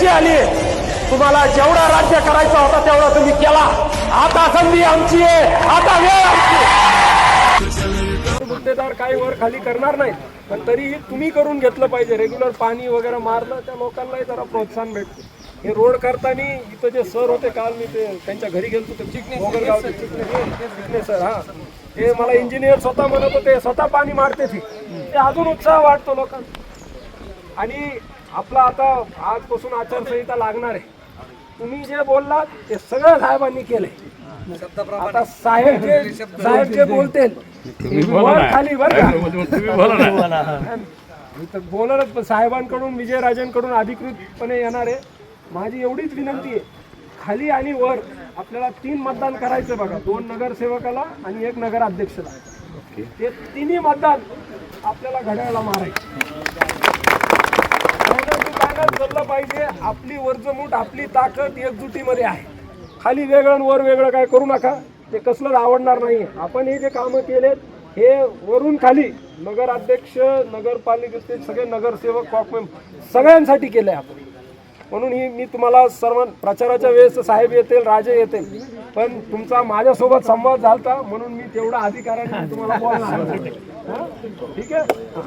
संधी आली तुम्हाला जेवढा राज्य करायचा होता तेवढा तुम्ही केला. आता संधी आमची आहे. आता वेळ आमची. मुद्देदार काही वर खाली करणार नाही पण तरीही तुम्ही करून घेतलं पाहिजे. रेग्युलर पाणी वगैरे मारलं त्या लोकांनाही जरा प्रोत्साहन भेटते. हे रोड करताना इथं जे सर होते काल मी ते त्यांच्या घरी गेलो ते चिकणे चिकणे सर हा. ते मला इंजिनियर स्वतः म्हणत होते स्वतः पाणी मारते ती. ते अजून उत्साह वाटतो लोकांना. आणि आपला आता आजपासून आचारसंहिता लागणार आहे. तुम्ही जे बोललात ते सगळं साहेबांनी केलंय. आता साहेब जे साहेब जे बोलतील वर खाली बरं पण साहेबांकडून विजयराजांकडून अधिकृतपणे येणार आहे. माझी एवढीच विनंती आहे. खाली आणि वर आपल्याला तीन मतदान करायचं बघा. दोन नगरसेवकाला आणि एक नगराध्यक्षला. ते तिन्ही मतदान आपल्याला घड्याळाला मारायचे ताकद चाललं पाहिजे. आपली वर्जमूट आपली ताकद एकजुटीमध्ये आहे. खाली वेगळं आणि वर वेगळं काय करू नका. ते कसलंच आवडणार नाही आपण हे जे कामं केलेत हे वरून खाली नगराध्यक्ष नगरपालिकेचे सगळे नगरसेवक कॉकमेम सगळ्यांसाठी केलंय आपण. म्हणून ही मी तुम्हाला सर्व प्रचाराच्या वेळेस साहेब येतील राजे येतील पण तुमचा माझ्यासोबत संवाद झाला म्हणून मी तेवढा अधिकाराने तुम्हाला बोलणार ठीक आहे?